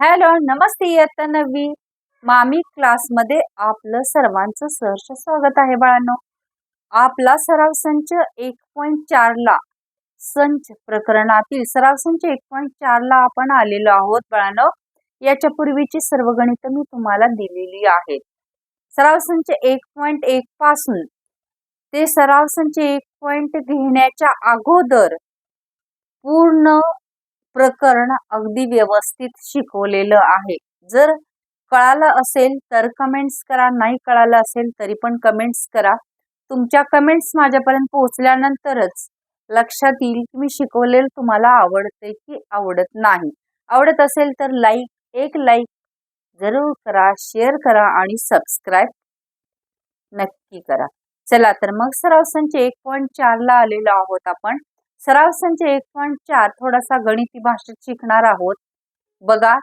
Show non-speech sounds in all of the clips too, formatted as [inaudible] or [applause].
Hello नमस्ते इयत्ता नववी. मामी क्लासमध्ये आपलं सर्वांचं सहर्ष स्वागत आहे बाळांनो. आपला सराव संच एक पॉईंट चारला संच प्रकरणातील सराव संच एक पॉईंट चारला आपण आलेलो आहोत बाळांनो. याच्या पूर्वीची सर्व गणित मी तुम्हाला दिलेली आहेत सराव संच एक पॉईंट एक पासून ते सराव संच एक पॉईंट घेण्याच्या अगोदर पूर्ण प्रकरण अगदी व्यवस्थित शिकवलेलं आहे. जर कळालं असेल तर कमेंट्स करा. नाही कळालं असेल तरी पण कमेंट्स करा. तुमच्या कमेंट्स माझ्यापर्यंत पोहोचल्यानंतरच लक्षात येईल की मी शिकवलेलं तुम्हाला आवडते की आवडत नाही. आवडत असेल तर लाईक एक लाईक जरूर करा शेअर करा आणि सबस्क्राईब नक्की करा. चला तर मग सराव संच एक पॉईंट चारला आलेलो आहोत आपण. सराव संच एक पॉईंट चार थोडासा गणिती भाषेत शिकणार आहोत. बघा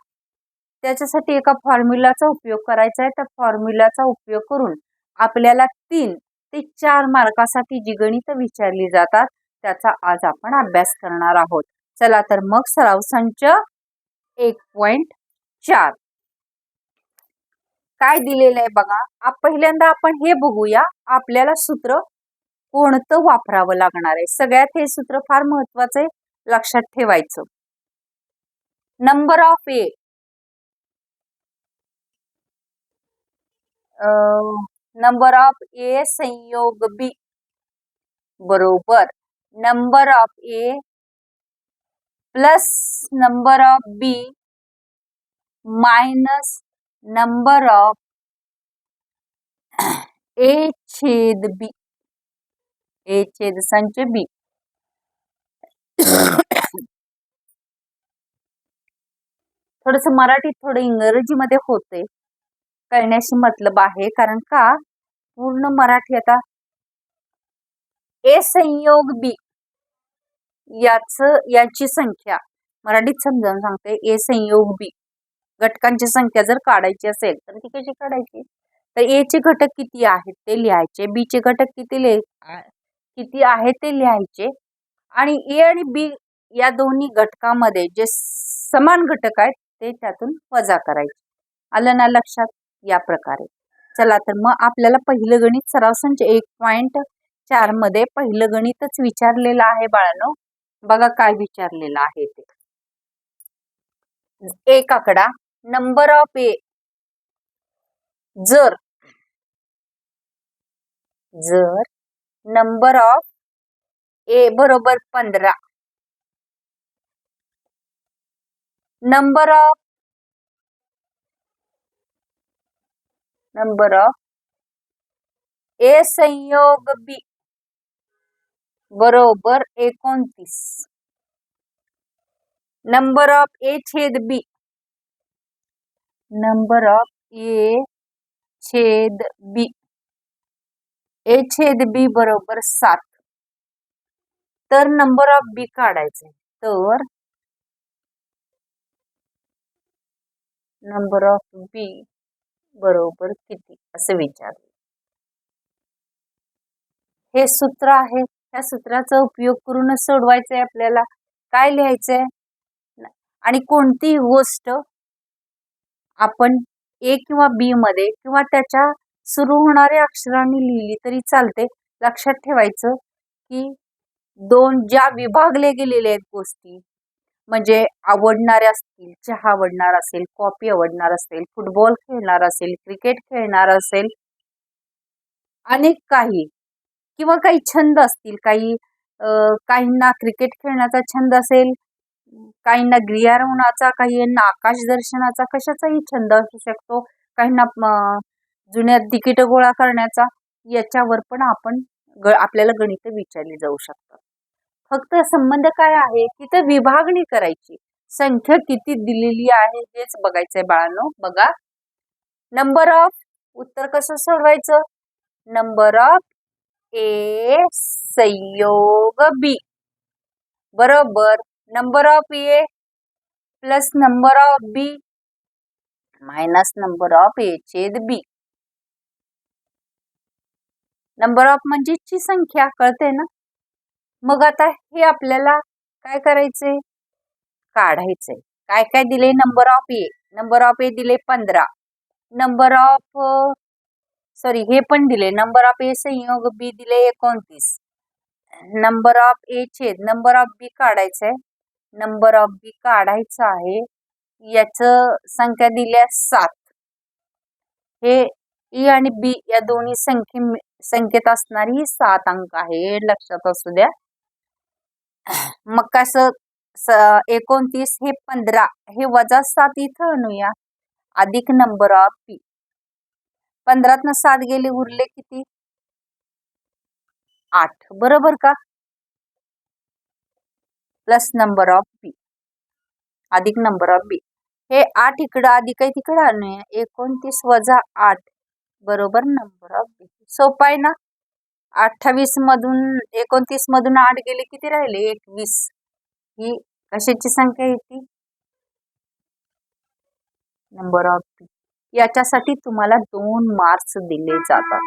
त्याच्यासाठी एका फॉर्म्युलाचा उपयोग करायचा आहे. त्या फॉर्म्युलाचा उपयोग करून आपल्याला तीन ते चार मार्कासाठी जी गणित विचारली जातात त्याचा आज आपण अभ्यास करणार आहोत. चला तर मग सराव संच एक पॉईंट चार. काय दिलेलं आहे बघा पहिल्यांदा आपण हे बघूया. आपल्याला सूत्र कोणतं वापरावं लागणार आहे? सगळ्यात हे सूत्र फार महत्वाचं आहे लक्षात ठेवायचं. Number of A number of A संयोग बी बरोबर. Number of A plus number of B minus number of A छेद बी ए छेद संच बी थोडस मराठीत थोडं इंग्रजीमध्ये होते. कळण्याशी मतलब आहे कारण का? पूर्ण मराठी आता ए संयोग बी याच याची संख्या. मराठीत समजावून सांगते. ए संयोग बी घटकांची संख्या जर काढायची असेल तर ती कशी काढायची? तर ए चे घटक किती आहेत ते लिहायचे. बी चे घटक किती लिहाय किती आहे ते लिहायचे. आणि ए आणि बी या दोन्ही घटकामध्ये जे समान घटक आहेत ते त्यातून वजा करायचे. आलं ना लक्षात? या प्रकारे. चला तर मग आपल्याला पहिलं गणित सराव संच एक पॉईंट चारमध्ये पहिलं गणितच विचारलेलं आहे बाळानो. बघा काय विचारलेलं आहे ते. एक आकडा. नंबर ऑफ ए जर जर नंबर ऑफ ए बरोबर पंधरा. Number of number of A संयोग बी बरोबर एकोणतीस. नंबर ऑफ ए छेद बी नंबर ऑफ ए छेद बी ए छेद बी बरोबर सात. तर नंबर ऑफ बी काढायचे. तर नंबर ऑफ बी बरोबर किती? असे विचारले हे सूत्र आहे. त्या सूत्राचा उपयोग करूनच सोडवायचंय आपल्याला. काय लिहायचंय? आणि कोणतीही गोष्ट आपण ए किंवा बी मध्ये किंवा त्याच्या सुरू होणाऱ्या अक्षरांनी लिहिली तरी चालते. लक्षात ठेवायचं की दोन ज्या विभागले गेलेल्या आहेत गोष्टी म्हणजे आवडणाऱ्या असतील चहा आवडणार असेल कॉफी आवडणार असेल फुटबॉल खेळणार असेल क्रिकेट खेळणार असेल अनेक काही किंवा काही छंद असतील काही काहींना क्रिकेट खेळण्याचा छंद असेल काहींना गिर्यारोहणाचा काहींना आकाश दर्शनाचा कशाचाही छंद असू शकतो काहींना जुन्या तिकीट गोळा करण्याचा याच्यावर पण आपण ग आपल्याला गणित विचारली जाऊ शकतात. फक्त संबंध काय आहे? तिथं विभागणी करायची. संख्या किती दिलेली आहे? हेच बघायचंय बाळांनो. बघा. नंबर ऑफ उत्तर कसं सोडवायचं? नंबर ऑफ ए संयोग बी बरोबर. Number of A plus number of B minus number of A छेद बी नंबर ऑफ म्हणजे ची संख्या कळते ना? मग आता हे आपल्याला काय करायचंय? काढायचंय. काय काय दिले? Number of A number of A दिले पंधरा. नंबर ऑफ सॉरी हे पण दिले. नंबर ऑफ ए संयोग बी दिले एकोणतीस. नंबर ऑफ ए छेद. नंबर ऑफ बी काढायचं आहे नंबर ऑफ बी काढायचं आहे. याचं संख्या दिल्या सात. हे ई आणि बी या दोन्ही संख्ये संख्येत असणारी ही सात अंक आहे हे लक्षात असू द्या. मग कसं एकोणतीस हे पंधरा हे वजा सात इथं आणूया. अधिक नंबर ऑफ पी. पंधरातनं सात गेले उरले किती? आठ. बरोबर का? प्लस नंबर ऑफ बी अधिक नंबर ऑफ बी. हे आठ इकडं अधिक आहे तिकडं आणूया. एकोणतीस वजा आठ. बरोबर नंबर ऑफ बी सोपं आहे ना? अठ्ठावीस मधून एकोणतीस मधून आठ गेले किती राहिले? एकवीस. ही कशाची संख्या येते नंबर ऑफ बी याच्यासाठी तुम्हाला दोन मार्क्स दिले जातात.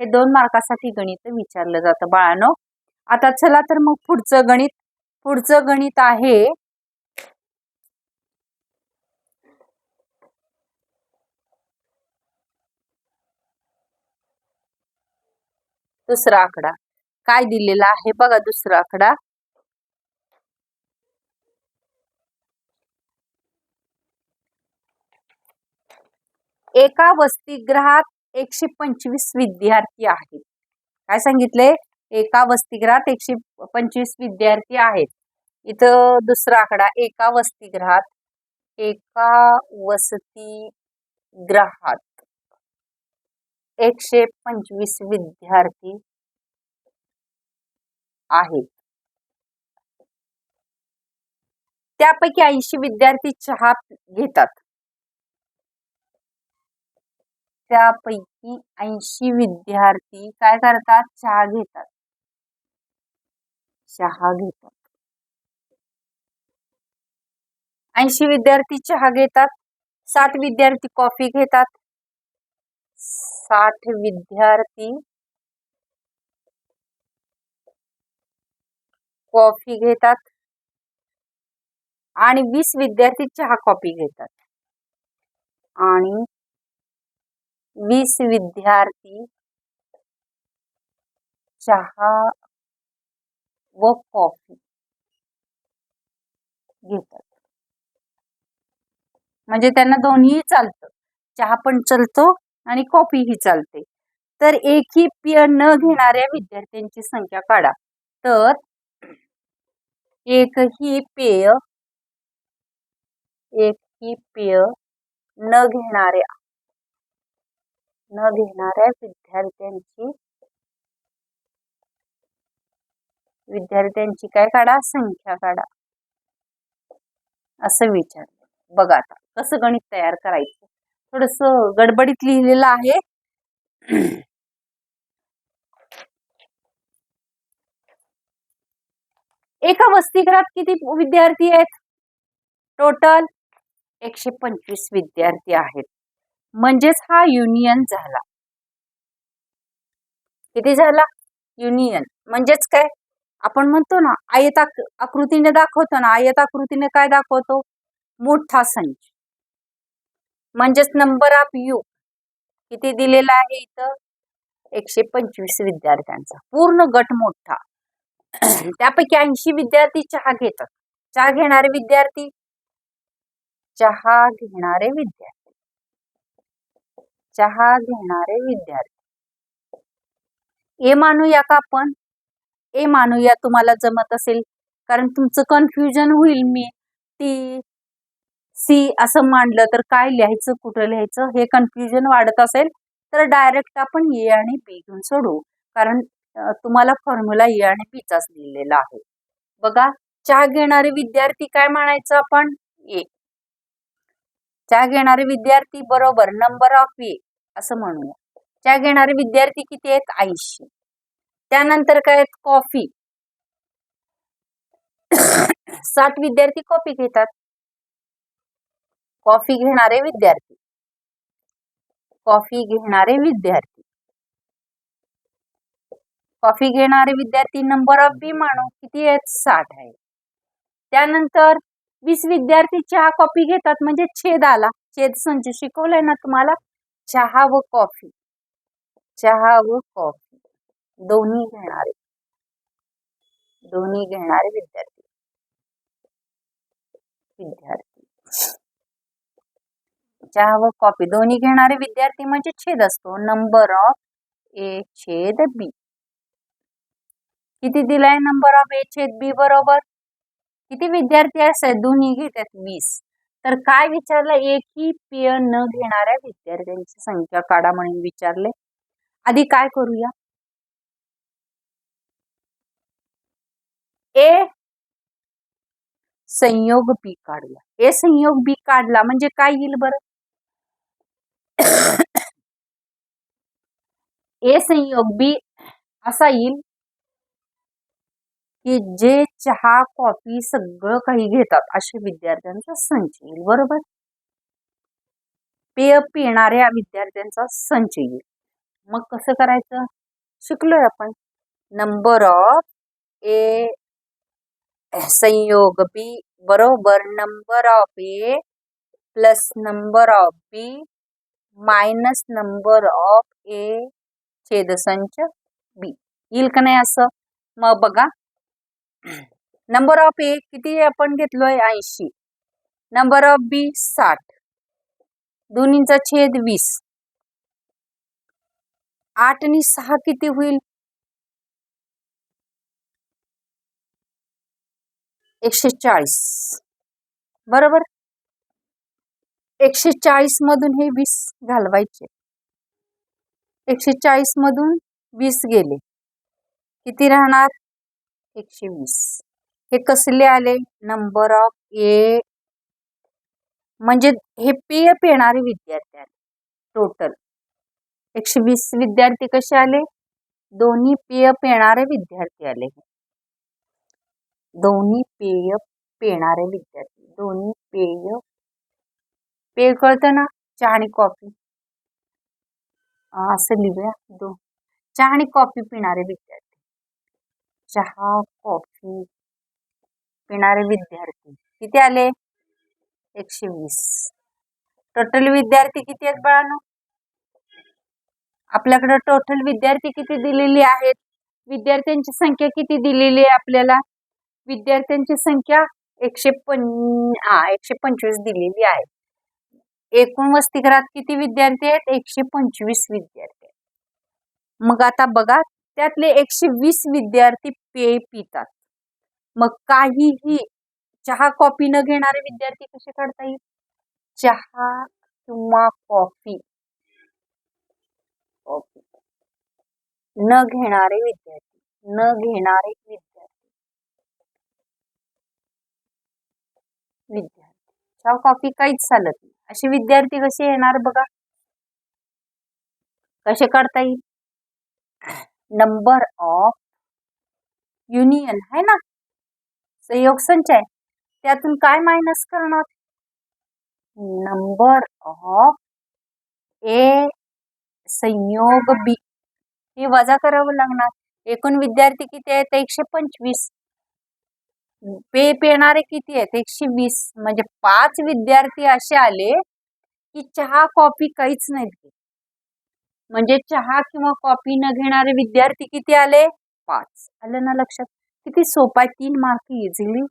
हे दोन मार्कासाठी गणित विचारलं जातं बाळानो. आता चला तर मग पुढचं गणित. पुढचं गणित आहे दुसरा आकडा. काय दिलेला आहे? बघा दुसरा आकडा. एका वसतिगृहात एकशे पंचवीस विद्यार्थी आहेत. काय सांगितले? एका वसतिगृहात एकशे पंचवीस विद्यार्थी आहेत. इथं दुसरा आकडा. एका वसतिगृहात एका वसतिगृहात. एकशे पंचवीस विद्यार्थी आहेत. त्यापैकी ऐंशी विद्यार्थी चहा घेतात. त्यापैकी ऐंशी विद्यार्थी काय करतात? चहा घेतात. चहा घेतात. ऐंशी विद्यार्थी चहा घेतात. सात विद्यार्थी कॉफी घेतात. साठ विद्यार्थी कॉफी घेतात आणि वीस विद्यार्थी चहा कॉफी घेतात. आणि वीस विद्यार्थी चहा व कॉफी घेतात. म्हणजे त्यांना दोन्ही चालतं. चहा पण चालतो आणि कॉफीही चालते. तर एकही पेय न घेणाऱ्या विद्यार्थ्यांची संख्या काढा. तर एकही पेय एकही पेय न घेणाऱ्या न घेणाऱ्या विद्यार्थ्यांची विद्यार्थ्यांची काय काढा? संख्या काढा. असं विचार. बघा आता कसं गणित तयार करायचं? थोडस गडबडीत लिहिलेलं आहे. एका वसतिगृहात किती विद्यार्थी आहेत? टोटल एकशे पंचवीस विद्यार्थी आहेत. म्हणजेच हा युनियन झाला. किती झाला? युनियन म्हणजेच काय? आपण म्हणतो ना आयत आकृतीने दाखवतो ना आयत आकृतीने काय दाखवतो? मोठा संच. म्हणजेच नंबर ऑफ यू किती दिलेला आहे इथं? एकशे पंचवीस विद्यार्थ्यांचा. पूर्ण गट मोठा. [clears throat] त्यापैकी ऐंशी विद्यार्थी चहा घेतात. चहा घेणारे विद्यार्थी? चहा घेणारे विद्यार्थी. चहा घेणारे विद्यार्थी. ए मानूया का आपण? ए मानूया तुम्हाला जमत असेल. कारण तुमचं कन्फ्युजन होईल मी. ती सी असं मांडलं तर काय लिहायचं कुठं लिहायचं हे कन्फ्युजन वाढत असेल तर डायरेक्ट आपण ए आणि बी घेऊन सोडू. कारण तुम्हाला फॉर्म्युला ए आणि बीचाच लिहिलेला आहे. बघा चहा घेणारे विद्यार्थी काय म्हणायचं आपण? ए. चहा घेणारे विद्यार्थी बरोबर नंबर ऑफ ए असं म्हणूया. चहा घेणारे विद्यार्थी किती आहेत? ऐंशी. त्यानंतर काय आहेत? कॉफी. साठ विद्यार्थी कॉफी घेतात. कॉफी घेणारे विद्यार्थी. कॉफी घेणारे विद्यार्थी. कॉफी घेणारे विद्यार्थी नंबर ऑफ बी मानू किती आहेत? साठ आहे. त्यानंतर वीस विद्यार्थी चहा कॉफी घेतात म्हणजे छेद आला. छेद संच शिकवलाय ना तुम्हाला? चहा व कॉफी. चहा व कॉफी. दोन्ही घेणारे. दोन्ही घेणारे विद्यार्थी. विद्यार्थी. चहा व कॉफी दोन्ही घेणारे विद्यार्थी म्हणजे छेद असतो. नंबर ऑफ ए छेद बी किती दिलाय नंबर ऑफ ए छेद बी बरोबर? किती विद्यार्थी असतात दोन्ही घेतात वीस. तर काय विचारलं? एकही पेय न घेणाऱ्या विद्यार्थ्यांची संख्या काढा म्हणून विचारले. आधी काय करूया? ए संयोग बी काढूया. ए संयोग बी काढला म्हणजे काय येईल बरं? ए संयोग बी असा येईल की जे चहा कॉफी सगळं काही घेतात असे विद्यार्थ्यांचा संच येईल बरोबर? पेय पिणाऱ्या विद्यार्थ्यांचा संच येईल. मग कसं करायचं? शिकलोय आपण. नंबर ऑफ ए संयोग बी बरोबर. Number of A plus number of B minus number of A छेदसंच बी. येईल का नाही असं? मग बघा. नंबर ऑफ ए किती आपण घेतलोय? ऐंशी. नंबर ऑफ बी साठ. दोन्हींचा छेद वीस. आठ आणि सहा किती होईल? एकशे चाळीस. बरोबर? एकशे चाळीस मधून हे वीस घालवायचे. एकशे चाळीस मधून वीस गेले. किती राहणार? एकशे वीस हे कसले आले? नंबर ऑफ ए म्हणजे हे पेय पेणारे विद्यार्थी आले. टोटल एकशे वीस विद्यार्थी कसे आले? दोन्ही पेय पेणारे विद्यार्थी आले. दोन्ही पेय पेणारे विद्यार्थी. दोन्ही पेय पेय कळतं ना चहा आणि कॉफी. असं लिहूया. दोन चहा आणि कॉफी पिणारे विद्यार्थी. चहा कॉफी पिणारे विद्यार्थी. किती आले? एकशे वीस. टोटल विद्यार्थी किती आहेत बाळांनो? आपल्याकडे टोटल विद्यार्थी किती दिलेली आहेत? विद्यार्थ्यांची संख्या किती दिलेली आहे आपल्याला? विद्यार्थ्यांची संख्या एकशे पं एकशे पंचवीस दिलेली आहे. एकूण वसतिगृहात किती विद्यार्थी आहेत? एकशे पंचवीस विद्यार्थी आहेत. मग आता बघा त्यातले एकशे वीस विद्यार्थी पेय पितात. मग काहीही चहा कॉफी न घेणारे विद्यार्थी कसे काढता येईल? चहा किंवा कॉफी. न घेणारे विद्यार्थी. न घेणारे विद्यार्थी. विद्यार्थी. चहा कॉफी काहीच चालत नाही. असे विद्यार्थी कसे येणार बघा? कसे काढता येईल? नंबर ऑफ युनियन है ना? संयोग संचय त्यातून काय मायनस करणार? नंबर ऑफ ए संयोग बी हे वजा करावं लागणार. एकूण विद्यार्थी किती आहेत? एकशे पंचवीस. पे पेणारे किती आहेत? एकशे वीस. म्हणजे पाच विद्यार्थी असे आले की चहा कॉफी काहीच नाहीत म्हणजे चहा किंवा कॉफी न घेणारे विद्यार्थी किती आले? पाच. आलं ना लक्षात? किती सोपा आहे? तीन मार्क इझिली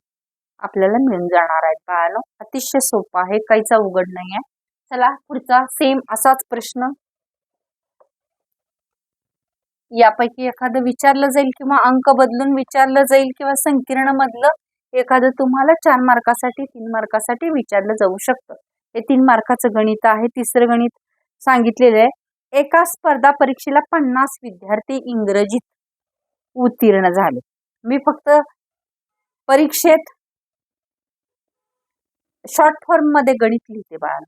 आपल्याला मिळून जाणार आहेत बाळानो. अतिशय सोपा आहे. काहीच अवघड नाही आहे चला पुढचा सेम असाच प्रश्न. यापैकी एखादं विचारलं जाईल किंवा अंक बदलून विचारलं जाईल किंवा संकीर्ण मधलं एखादं तुम्हाला चार मार्कासाठी तीन मार्कासाठी विचारलं जाऊ शकतं. हे तीन मार्काचं गणित आहे. तिसरं गणित सांगितलेलं आहे. एका स्पर्धा परीक्षेला पन्नास विद्यार्थी इंग्रजीत उत्तीर्ण झाले. मी फक्त परीक्षेत शॉर्ट फॉर्ममध्ये गणित लिहिते बाळा.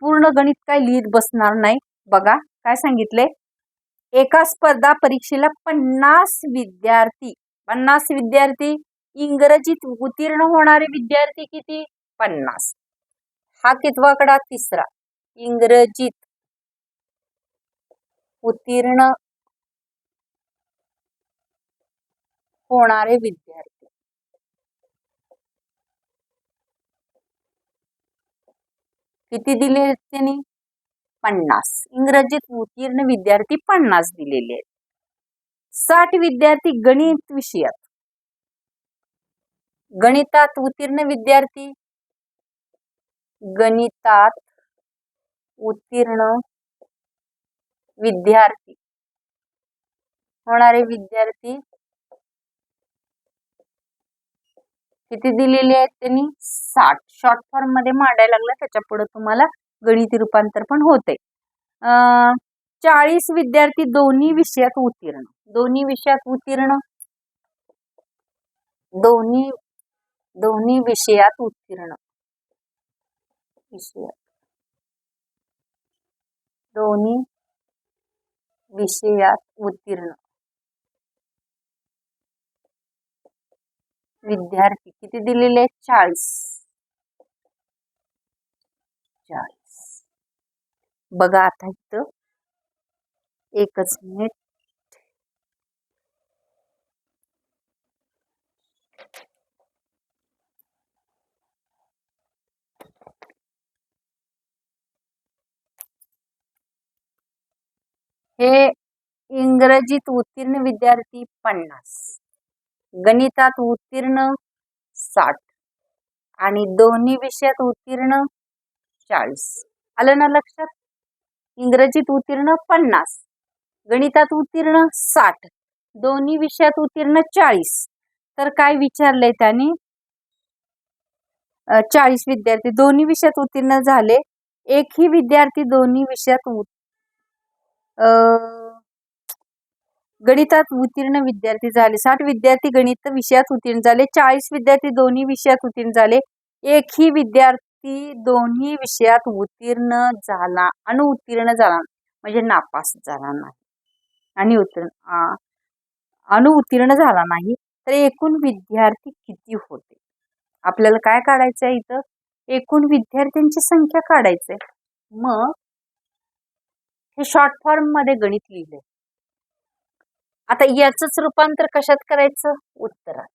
पूर्ण गणित काय लिहित बसणार नाही. बघा. काय सांगितले? एका स्पर्धा परीक्षेला पन्नास विद्यार्थी. पन्नास विद्यार्थी. इंग्रजीत उत्तीर्ण होणारे विद्यार्थी किती? पन्नास. हा कितवा तिसरा. इंग्रजीत उत्तीर्ण होणारे विद्यार्थी. किती दिले त्यांनी? पन्नास. इंग्रजीत उत्तीर्ण विद्यार्थी पन्नास दिलेले आहेत. साठ विद्यार्थी गणित विषयात गणितात उत्तीर्ण विद्यार्थी? गणितात उत्तीर्ण विद्यार्थी. होणारे विद्यार्थी? किती दिलेले आहेत त्यांनी? साठ. शॉर्ट फॉर्ममध्ये मांडायला लागलं त्याच्या पुढे तुम्हाला गणिती रूपांतर पण होते. चाळीस विद्यार्थी दोन्ही विषयात उत्तीर्ण. दोन्ही विषयात उत्तीर्ण? दोन्ही दोन्ही विषयात उत्तीर्ण. विषयात. दोन्ही विषयात उत्तीर्ण. विद्यार्थी किती दिलेले आहेत? चाळीस. चाळीस. बघा आता इथं. एकच मिनिट. हे इंग्रजीत उत्तीर्ण विद्यार्थी पन्नास. गणितात उत्तीर्ण साठ. आणि दोन्ही विषयात उत्तीर्ण चाळीस. आलं ना लक्षात? इंग्रजीत उत्तीर्ण पन्नास गणितात उत्तीर्ण साठ दोन्ही विषयात उत्तीर्ण चाळीस. तर काय विचारलंय त्याने? चाळीस विद्यार्थी दोन्ही विषयात उत्तीर्ण झाले. एकही विद्यार्थी दोन्ही विषयात गणितात उत्तीर्ण विद्यार्थी झाले. साठ विद्यार्थी गणित विषयात उत्तीर्ण झाले. चाळीस विद्यार्थी दोन्ही विषयात उत्तीर्ण झाले. एकही विद्यार्थी ती दोन्ही विषयात उत्तीर्ण झाला अनुत्तीर्ण झाला. म्हणजे नापास झाला नाही. आणि उत्तीर्ण अनुत्तीर्ण झाला नाही तर एकूण विद्यार्थी किती होते? आपल्याला काय काढायचं आहे इथं? एकूण विद्यार्थ्यांची संख्या काढायचंय. मग हे शॉर्ट फॉर्ममध्ये गणित लिहिलंय. आता याच रूपांतर कशात करायचं? उत्तरात.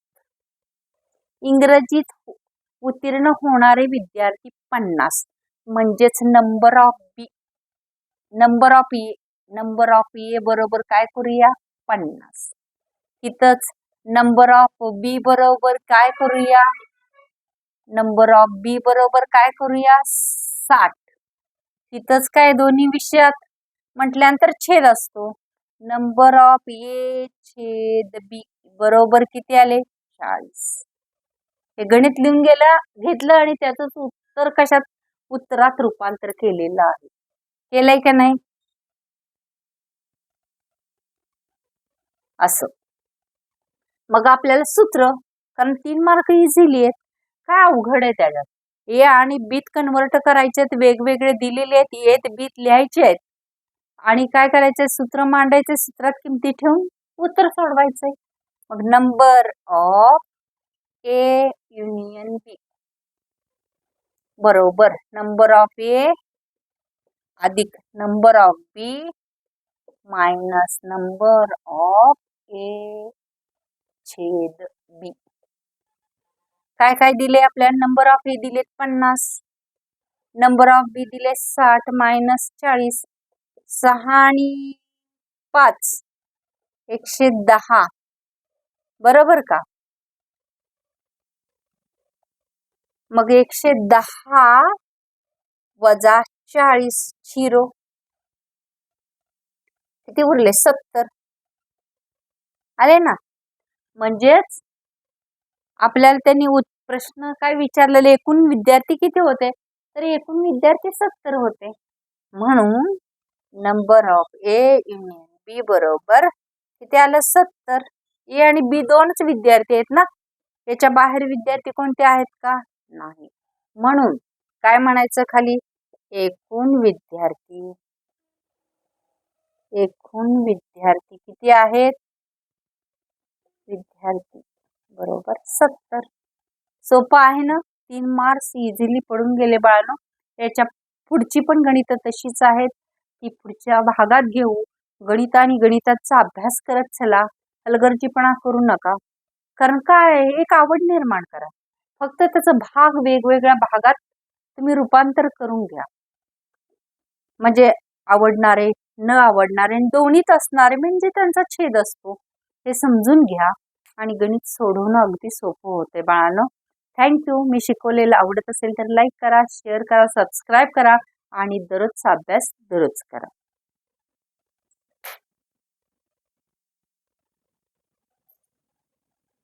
इंग्रजीत उत्तीर्ण होणारे विद्यार्थी पन्नास. म्हणजेच number of B number of A number of A बरोबर काय करूया? पन्नास. तिथंच नंबर ऑफ बी बरोबर काय करूया? नंबर ऑफ बी बरोबर काय करूया? साठ. तिथंच काय दोन्ही विषयात? म्हटल्यानंतर छेद असतो. नंबर ऑफ ए छेद बी बरोबर किती आले? चाळीस. हे गणित लिहून गेलं घेतलं आणि त्याच उत्तर कशात? उत्तरात रूपांतर केलेलं आहे. केलंय का नाही? असं. मग आपल्याला सूत्र कारण तीन मार्क इझिली आहेत. काय अवघड आहे त्याच्यात? ए आणि बीत कन्वर्ट करायचे आहेत वेगवेगळे दिलेले आहेत येत बीत लिहायचे आहेत. आणि काय करायचे सूत्र मांडायचे सूत्रात किमती ठेवून? उत्तर सोडवायचंय. मग number of A union B बरोबर. नंबर ऑफ ए अधिक number of B minus number of A छेद बी काय काय दिले आपल्याला? नंबर ऑफ ए दिलेत पन्नास. नंबर ऑफ बी दिले साठ मायनस चाळीस. सहा आणि पाच. एकशे दहा. बरोबर का? मग एकशे दहा वजा चाळीस झिरो. किती उरले? सत्तर. आले ना? म्हणजेच आपल्याला त्यांनी प्रश्न काय विचारलेले? एकूण विद्यार्थी किती होते? तर एकूण विद्यार्थी सत्तर होते. म्हणून number of A union B बरोबर किती आलं? सत्तर. ए आणि बी दोनच विद्यार्थी आहेत ना? याच्या बाहेर विद्यार्थी कोणते आहेत का? नाही. म्हणून काय म्हणायचं खाली? एकूण विद्यार्थी. एकूण विद्यार्थी किती आहेत? विद्यार्थी बरोबर सत्तर. सोपं आहे ना? तीन मार्क्स इझिली पडून गेले बाळानो. याच्या पुढची पण गणित तशीच आहेत. ती पुढच्या भागात घेऊ. गणित आणि गणिताचा अभ्यास करत चला. हलगर्जीपणा करू नका. कारण काय एक आवड निर्माण करा. फक्त त्याचा भाग वेगवेगळ्या भागात तुम्ही रूपांतर करून घ्या. म्हणजे आवडणारे न आवडणारे आणि दोन्हीत असणारे म्हणजे त्यांचा छेद असतो. हे समजून घ्या आणि गणित सोडवणं अगदी सोपं होते बाळानं. थँक्यू मी शिकवलेलं आवडत असेल तर लाईक करा शेअर करा सबस्क्राईब करा आणि दररोजचा अभ्यास दररोज करा.